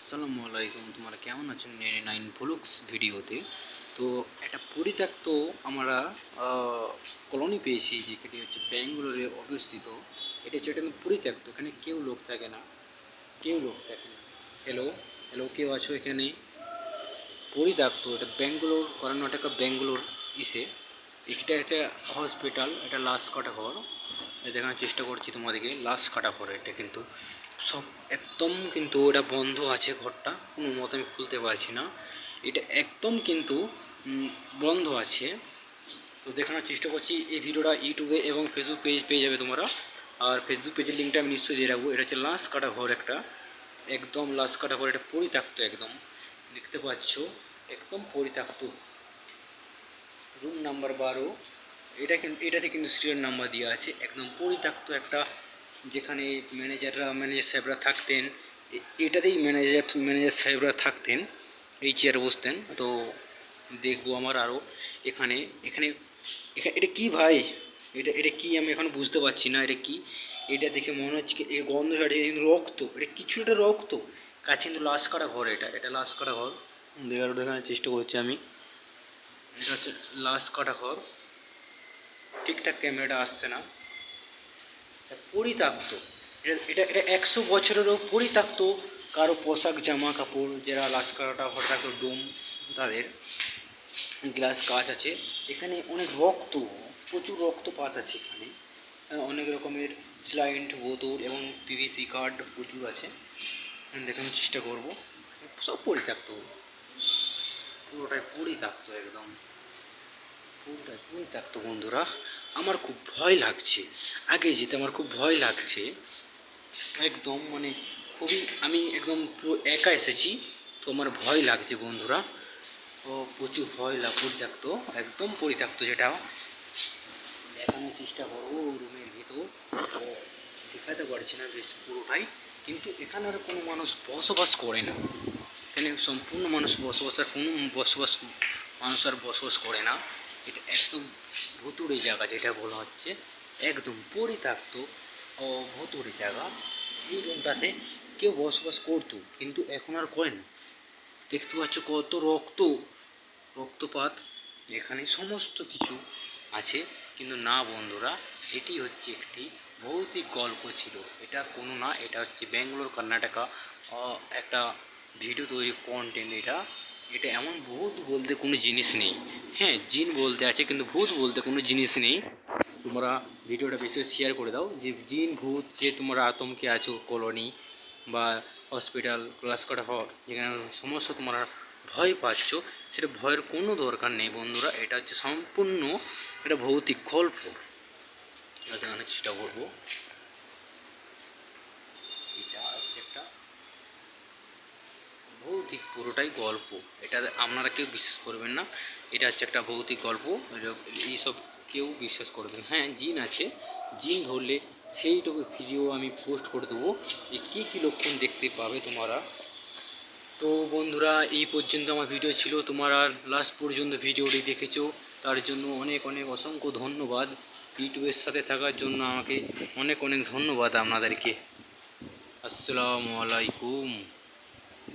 আসসালামু আলাইকুম, তোমরা কেমন আছেন? নাইন ভ্লগস ভিডিওতে। তো একটা পরিত্যক্ত আমরা কলোনি পেয়েছি যেটি হচ্ছে ব্যাঙ্গালোরে অবস্থিত। এটা হচ্ছে একটা পরিত্যক্ত, এখানে কেউ লোক থাকে না। কেউ লোক থাকে না। হ্যালো হ্যালো কেউ আছো এখানে? পরিত্যক্ত, এটা ব্যাঙ্গালোর, কর্ণাটকা, ব্যাঙ্গালোর ইসে। এটা একটা হসপিটাল এটা লাশ কাটা ঘর। এটা দেখানোর চেষ্টা করছি তোমাদেরকে, লাশ কাটা ঘর এটা কিন্তু। সব একদম কিন্তু এটা বন্ধ আছে ঘরটা, কোনো মতে আমি খুলতে পারছি না। এটা একদম কিন্তু বন্ধ আছে। তো দেখানোর চেষ্টা করছি, এই ভিডিওটা ইউটিউবে এবং ফেসবুক পেজ পেয়ে যাবে তোমরা। আর ফেসবুক পেজের লিঙ্কটা আমি নিশ্চয়ই দিয়ে রাখব। এটা হচ্ছে লাশ কাটা ঘর একটা। একদম লাশ কাটা ঘর, এটা পরিত্যক্ত একদম। দেখতে পাচ্ছ, একদম পরিত্যক্ত। রুম নাম্বার বারো। এটা কিন্তু এটাতে কিন্তু সিরিয়াল নাম্বার দেওয়া আছে। একদম পরিত্যক্ত একটা যেখানে ম্যানেজাররা, ম্যানেজার সাহেবরা থাকতেন এটাতেই ম্যানেজার ম্যানেজার সাহেবরা থাকতেন, এই চেয়ারে বসতেন। তো দেখব আমার আরও এখানে এখানে এখানে এটা কি ভাই? এটা এটা কি আমি এখন বুঝতে পারছি না, এটা কি? এটা দেখে মনে হচ্ছে কি এই গন্ধ রক্ত, এটা কিছুটা রক্ত। কাছে কিন্তু লাশ কাটা ঘর এটা এটা লাশ কাটা ঘর। দেখার দেখানোর চেষ্টা করছি আমি। এটা হচ্ছে লাশ কাটা ঘর। ঠিকঠাক ক্যামেরাটা আসছে না। এটা পরিত্যক্ত। এটা এটা একশো বছরেরও পরিত্যক্ত। কারও পোশাক জামা কাপড় যারা ঘর থাকতো ডোম, তাদের গ্লাস কাজ আছে। এখানে অনেক রক্ত, প্রচুর রক্তপাত আছে এখানে। অনেক রকমের স্লাইন্ট, বোতল এবং পিভিসি কার্ড প্রচুর আছে। দেখানোর চেষ্টা করব। সব পরিত্যক্ত। পুরোটাই পরিত্যক্ত একদম। পুরোটাই পরিত্যক্ত বন্ধুরা। আমার খুব ভয় লাগছে। আগে যেতে আমার খুব ভয় লাগছে। একদম মানে খুবই আমি একদম পুরো একা এসেছি, তো আমার ভয় লাগছে বন্ধুরা। ও, প্রচুর ভয় লাগ পরিত্যক্ত, একদম পরিত্যক্ত যেটা। দেখানোর চেষ্টা করব রুমের ভিতর। দেখাতে পারছি না বেশ পুরোটাই, কিন্তু এখানে আর কোনো মানুষ বসবাস করে না। এখানে সম্পূর্ণ মানুষ বসবাস, আর কোনো বসবাস, মানুষ আর বসবাস করে না। এটা একদম ভুতুড়ে জায়গা যেটা বলা হচ্ছে, একদম পরিত্যক্ত ও ভুতুড়ে জায়গা। এই রুমটাতে কেউ বসবাস করতো, কিন্তু এখন আর করে না। দেখতে পাচ্ছ কত রক্ত, রক্তপাত, এখানে সমস্ত কিছু আছে। কিন্তু না বন্ধুরা, এটি হচ্ছে একটি ভৌতিক গল্প ছিল। এটা কোনো না, এটা হচ্ছে ব্যাঙ্গালোর, কর্ণাটকা একটা ভিডিও তৈরি কন্টেন্ট এটা। এটা এমন ভূত বলতে কোনো জিনিস নেই। হ্যাঁ জিন বলতে আছে, কিন্তু ভূত বলতে কোনো জিনিস নেই। তোমরা ভিডিওটা বেশি শেয়ার করে দাও যে জিন, ভূত, যে তোমরা আতঙ্কে আছো কলোনি বা হসপিটাল ক্লাস করা হওয়ার যেখানে সমস্ত তোমরা ভয় পাচ্ছ, সেটা ভয়ের কোনো দরকার নেই বন্ধুরা। এটা হচ্ছে সম্পূর্ণ একটা ভৌতিক গল্প। এটা দেখানোর চেষ্টা করব এটা হচ্ছে একটা ভৌতিক পুরোটাই গল্প। এটা আপনারা কেউ বিশ্বাস করবেন না। এটা হচ্ছে একটা ভৌতিক গল্প। এইসব কেউ বিশ্বাস করবেন হ্যাঁ জিন আছে। জিন ধরলে সেইটুকু ভিডিও আমি পোস্ট করে দেবো যে কী কী লক্ষণ দেখতে পাবে তোমরা। তো বন্ধুরা, এই পর্যন্ত আমার ভিডিও ছিল। তোমরা লাস্ট পর্যন্ত ভিডিওটি দেখেছ। তার জন্য অনেক অনেক অসংখ্য ধন্যবাদ। ইউটিউবের সাথে থাকার জন্য আমাকে অনেক অনেক ধন্যবাদ আপনাদেরকে। আসসালামু আলাইকুম।